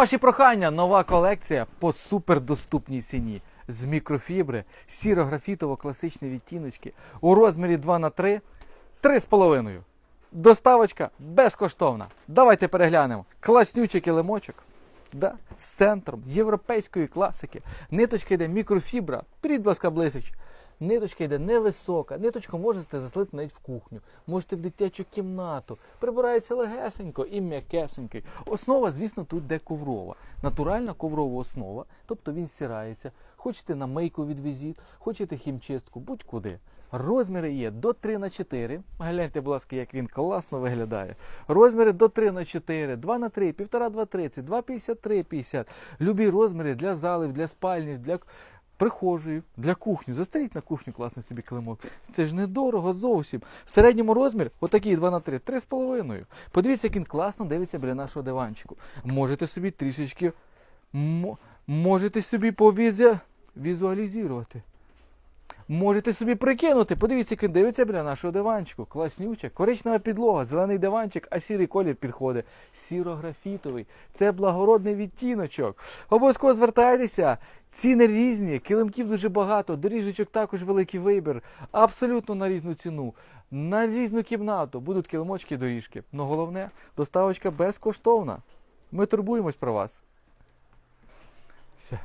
Ваші прохання, нова колекція по супердоступній ціні. З мікрофібри, сіро-графітово класичні відтіночки у розмірі 2 на 3 3,5. Доставочка безкоштовна. Давайте переглянемо. Класнючий килимочок. Да, з центром європейської класики. Ниточка йде мікрофібра, підіть, будь ласка, близько. Ниточка йде невисока. Ниточку можете заслити навіть в кухню, можете в дитячу кімнату. Прибирається легесенько і м'якесенько. Основа, звісно, тут де коврова. Натуральна коврова основа, тобто він стирається. Хочете на мийку відвезіть, хочете хімчистку, будь-куди. Розміри є до 3 на 4. Гляньте, будь ласка, як він класно виглядає. Розміри до 3 на 4, 2 на 3, 1,5, 2, 30, 2, 53, 50. Любі розміри для залів, для спальні, для прихожої, для кухні. Застеліть на кухню класний собі килимок. Це ж недорого зовсім. В середньому розмір, отакий 2 на 3, 3,5. Подивіться, як він класно дивиться біля нашого диванчику. Можете собі трішечки, мо- можете собі повізя... візуалізувати. Можете собі прикинути, подивіться, як він дивиться біля нашого диванчику. Класнюча, коричнева підлога, зелений диванчик, а сірий колір підходить. Сіро-графітовий. Це благородний відтіночок. Обов'язково звертайтеся. Ціни різні, килимків дуже багато, доріжечок також великий вибір. Абсолютно на різну ціну. На різну кімнату будуть килимочки і доріжки. Но головне, доставочка безкоштовна. Ми турбуємось про вас. Все.